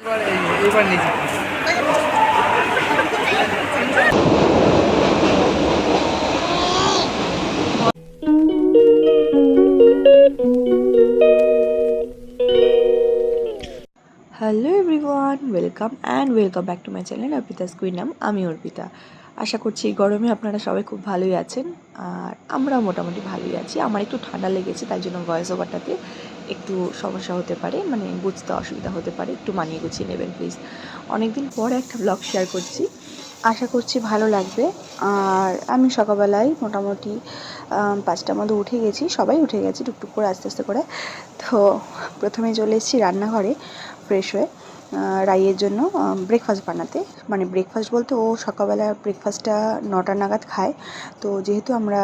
Hello everyone welcome and welcome back to my channel Arpita's নাম আমি অর্পিতা। আশা করছি এই গরমে আপনারা সবাই খুব ভালোই আছেন। আর আমরাও মোটামুটি ভালোই আছি। আমার একটু ঠান্ডা লেগেছে, তাই জন্য ভয়েস ওভারটাতে একটু সমস্যা হতে পারে মানে বুঝতে অসুবিধা হতে পারে, একটু মানিয়ে গুছিয়ে নেবেন প্লিজ অনেকদিন পরে একটা ব্লগ শেয়ার করছি। আশা করছি ভালো লাগবে। আর আমি সকালবেলায় মোটামুটি পাঁচটার মধ্যে উঠে গেছি, সবাই উঠে গেছি টুকটুক করে, আস্তে আস্তে করে। তো প্রথমে চলে এসেছি রান্নাঘরে ফ্রেশ হয়ে রাইয়ের জন্য ব্রেকফাস্ট বানাতে। মানে ব্রেকফাস্ট বলতে ও সকালবেলা ব্রেকফাস্টটা নটা নাগাদ খায়। তো যেহেতু আমরা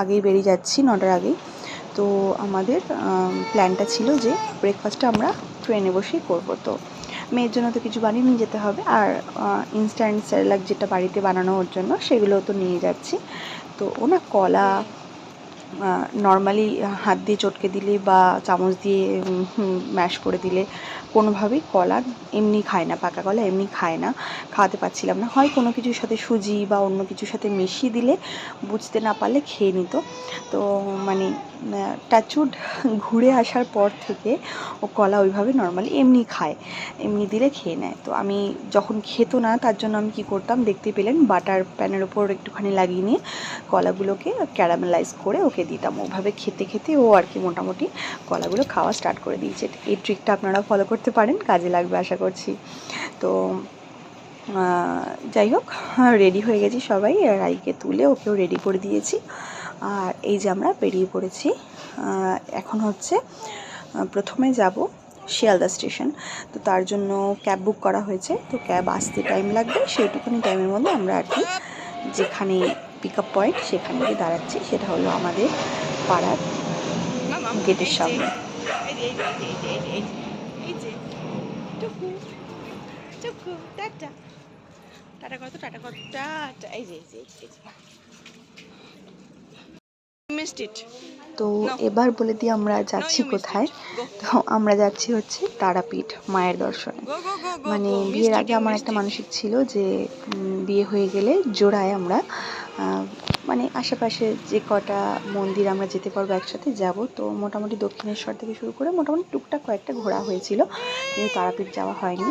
আগেই বেরিয়ে যাচ্ছি নটার আগেই তো আমাদের প্ল্যানটা ছিল যে ব্রেকফাস্টটা আমরা ট্রেনে বসেই করব। তো মেয়ের জন্য তো কিছু বানিয়ে নিয়ে যেতে হবে আর ইনস্ট্যান্ট স্যারেলাক যেটা বাড়িতে বানানো ওর জন্য সেগুলো তো নিয়ে যাচ্ছি। তো ও না কলা নর্মালি হাত দিয়ে চটকে দিলে বা চামচ দিয়ে ম্যাশ করে দিলে কোনোভাবেই কলা এমনি খায় না, পাকা কলা এমনি খায় না, খাওয়াতে পারছিলাম না। হয় কোনো কিছুর সাথে সুজি বা অন্য কিছুর সাথে মিশিয়ে দিলে বুঝতে না পারলে খেয়ে নিত। তো মানে টাচুড ঘুরে আসার পর থেকে ও কলা ওইভাবে নর্মালি এমনি খায়, এমনি দিলে খেয়ে নেয়। তো আমি যখন খেতো না, তার জন্য আমি কি করতাম, দেখতে পেলেন বাটার প্যানের ওপর একটুখানি লাগিয়ে নিয়ে কলাগুলোকে ক্যারামেলাইজ করে ওকে দিতাম। ওভাবে খেতে খেতে ও আর কি মোটামুটি কলাগুলো খাওয়া স্টার্ট করে দিয়েছে। এই ট্রিকটা আপনারা ফলো করতে পারেন কাজে লাগবে আশা করছি। তো যাই হোক রেডি হয়ে গেছি সবাই রাইকে তুলে ওকেও রেডি করে দিয়েছি। আর এই যে আমরা বেরিয়ে পড়েছি এখন হচ্ছে প্রথমে যাব শিয়ালদা স্টেশন। তো তার জন্য ক্যাব বুক করা হয়েছে তো ক্যাব আসতে টাইম লাগবে সেইটুকুনি টাইমের মধ্যে আমরা আর কি যেখানে পিক আপ পয়েন্ট সেখানে গিয়ে দাঁড়াচ্ছি সেটা হলো আমাদের পাড়ার গেটের সামনে। টাটা। টাটা কত টাটা কত টাটা। এই যে এই যে এই যে তো এবার বলে দিই আমরা যাচ্ছি কোথায়? তো আমরা যাচ্ছি হচ্ছে তারাপীঠ মায়ের দর্শনে। মানে বিয়ের আগে আমার একটা মানসিক ছিল যে বিয়ে হয়ে গেলে জোড়ায় আমরা মানে আশেপাশে যে কটা মন্দির আমরা যেতে পারব একসাথে যাব, তো মোটামুটি দক্ষিণেশ্বর থেকে শুরু করে মোটামুটি টুকটাক কয়েকটা ঘোরা হয়েছিল, কিন্তু তারাপীঠ যাওয়া হয়নি।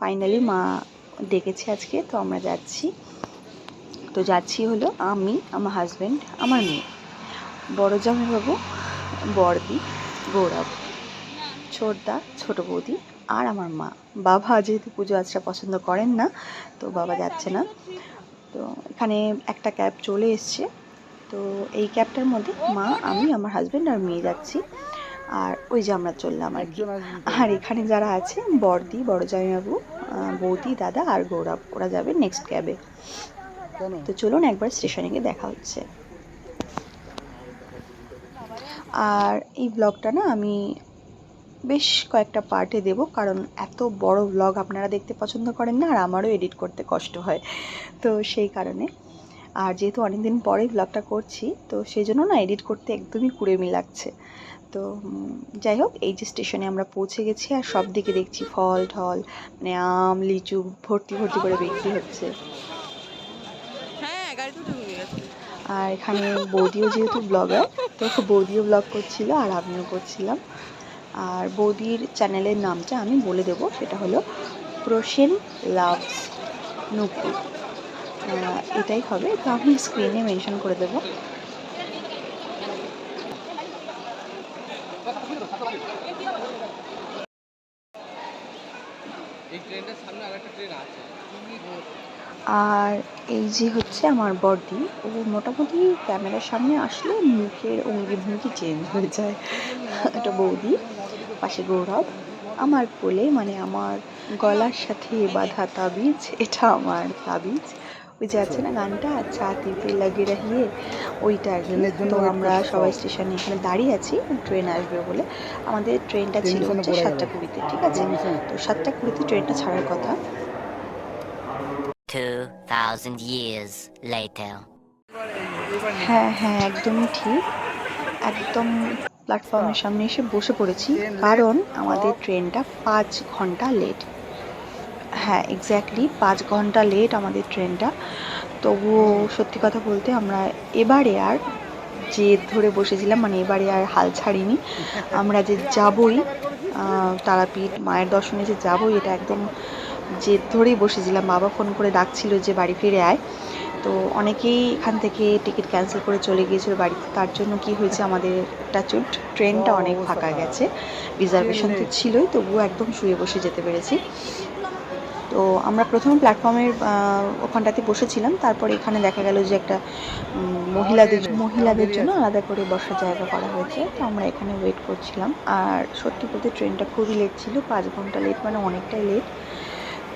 ফাইনালি মা ডেকেছে আজকে, তো আমরা যাচ্ছি। তো যাচ্ছি হলো আমি, আমার হাজব্যান্ড আমার মেয়ে। বড় জামাইবাবু বড়দি, গৌরব, ছোটদা, ছোট বৌদি আর আমার মা। বাবা যেহেতু পুজো আজটা পছন্দ করেন না, তো বাবা যাচ্ছে না। তো এখানে একটা ক্যাব চলে এসছে। তো এই ক্যাবটার মধ্যে মা আমি আমার হাজব্যান্ড আর মেয়ে যাচ্ছি। আর ওই যে আমরা চললাম আর কি। আর এখানে যারা আছে বড়দি বড় জামাইবাবু বৌদি দাদা আর গৌরব ওরা যাবে নেক্সট ক্যাবে তো চলুন একবার স্টেশনে গিয়ে দেখা হচ্ছে। আর এই ব্লগটা না আমি বেশ কয়েকটা পার্টে দেব কারণ এত বড় ব্লগ আপনারা দেখতে পছন্দ করেন না আর আমারও এডিট করতে কষ্ট হয় তো সেই কারণে। আর যেহেতু অনেকদিন পরেই ব্লগটা করছি তো সেই জন্য না এডিট করতে একদমই কুড়েমি লাগছে। তো যাই হোক এই যে স্টেশনে আমরা পৌঁছে গেছি আর সব দিকে দেখছি ফল ঠল মানে আম লিচু ভর্তি ভর্তি করে বিক্রি হচ্ছে। হ্যাঁ আর এখানে বৌদিও যেহেতু ব্লগার তো বৌদিও ব্লগ করছিল আর আমিও করছিলাম। আর বৌদির চ্যানেলের নামটা আমি বলে দেব সেটা হলো প্রসেন লাভস নুপুর। এটাই হবে তো আমি স্ক্রিনে মেনশন করে দেবো। আর এই যে হচ্ছে আমার বর্দি ও মোটামুটি ক্যামেরার সামনে আসলে মুখের অঙ্গি ভঙ্গি চেঞ্জ হয়ে যায়। একটা বৌদি। পাশে গৌরব। আমার কোলে মানে আমার গলার সাথে বাঁধা তাবিজ এটা আমার তাবিজ। ওই যে আছে না গানটা ছাতিতে লাগে রাহিয়ে ওইটা আর কি। জন্য তো আমরা সবাই। স্টেশনে এখানে দাঁড়িয়ে আছি ট্রেন আসবে বলে। আমাদের ট্রেনটা ছিল হচ্ছে সাতটা কুড়িতে ঠিক আছে? তো সাতটা কুড়িতে ট্রেনটা ছাড়ার কথা। 2,000 years later. এবার এই- এবার নিচে হ্যাঁ হ্যাঁ একদমই ঠিক। একদম প্ল্যাটফর্মের সামনে এসে বসে পড়েছি কারণ আমাদের ট্রেনটা পাঁচ ঘণ্টা লেট হ্যাঁ এক্স্যাক্টলি পাঁচ ঘণ্টা লেট আমাদের ট্রেনটা। তবুও সত্যি কথা বলতে আমরা এবারে আর জেদ ধরে বসেছিলাম মানে এবারে আর হাল ছাড়িনি। আমরা যে যাবই তারাপীঠ মায়ের দর্শনে যে যাবই এটা একদম জেদ ধরেই বসেছিলাম। বাবা ফোন করে ডাকছিল যে বাড়ি ফিরে আয়। তো অনেকেই এখান থেকে টিকিট ক্যান্সেল করে চলে গিয়েছিল বাড়িতে। তার জন্য কি হয়েছে আমাদের টাচুট ট্রেনটা অনেক ফাঁকা গেছে। রিজার্ভেশন তো ছিলই তবুও একদম শুয়ে বসে যেতে পেরেছি। তো আমরা প্রথমে প্ল্যাটফর্মের ওখানটাতে বসেছিলাম। তারপর এখানে দেখা গেল যে একটা মহিলাদের মহিলাদের জন্য আলাদা করে বসার জায়গা করা হয়েছে। তো আমরা এখানে ওয়েট করছিলাম। আর সত্যি বলতে ট্রেনটা খুবই লেট ছিল পাঁচ ঘণ্টা লেট মানে অনেকটাই লেট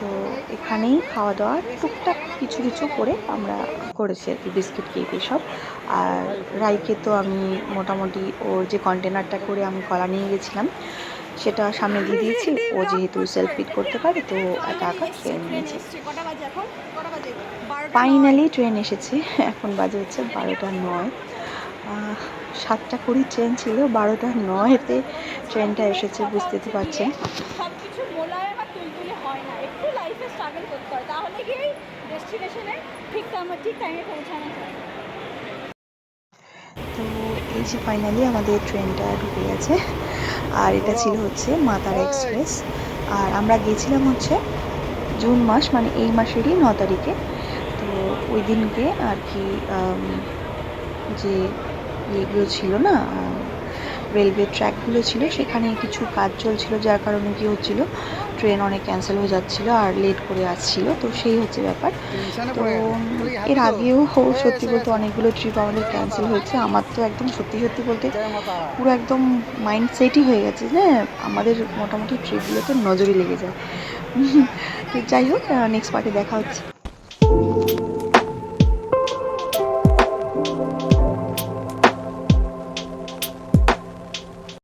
তো এখানেই খাওয়া দাওয়া, টুকটাক কিছু কিছু করে আমরা করেছি আর কি, বিস্কিট, কেক এসব। আর রাইকে তো আমি মোটামুটি ওর যে কন্টেনারটা করে আমি কলা নিয়ে গেছিলাম, সেটা সামনে দিয়ে দিয়েছি। ও যেহেতু সেলফ পিক করতে পারে, তো একা একা খেয়ে নিয়েছে। ফাইনালি ট্রেন এসেছে, এখন বাজে হচ্ছে বারোটা নয়। সাতটা কুড়ি ট্রেন ছিল, বারোটা নয়তে ট্রেনটা এসেছে বুঝতে তো পারছেন সব কিছু মোলায়েম আর তুলতুলে হয় না একটু স্ট্রাগল করতে হয় তাহলে গিয়েই ডেস্টিনেশনে ঠিক ঠিক টাইমে পৌঁছানো যায়। তো এই যে ফাইনালি আমাদের ট্রেনটা ঢুকে গেছে। আর এটা ছিল হচ্ছে মাতারা এক্সপ্রেস আর আমরা গেছিলাম হচ্ছে জুন মাস মানে এই মাসেরই ন তারিখে। তো ওই দিনকে আর কি যে ইয়েগুলো ছিল না রেলওয়ে ট্র্যাকগুলো ছিল সেখানে কিছু কাজ চলছিল যার কারণে কি হচ্ছিল ট্রেন অনেক ক্যান্সেল হয়ে যাচ্ছিল আর লেট করে আসছিল তো সেই হচ্ছে ব্যাপার। তো এর আগেও সত্যি বলতে অনেকগুলো ট্রিপ আমাদের ক্যান্সেল হয়েছে আমার তো একদম সত্যি সত্যি বলতে পুরো একদম মাইন্ড সেটই হয়ে গেছে যে আমাদের মোটামুটি ট্রিপগুলোতে নজরই লেগে যায়। তো যাই হোক নেক্সট পার্টে দেখা হচ্ছে।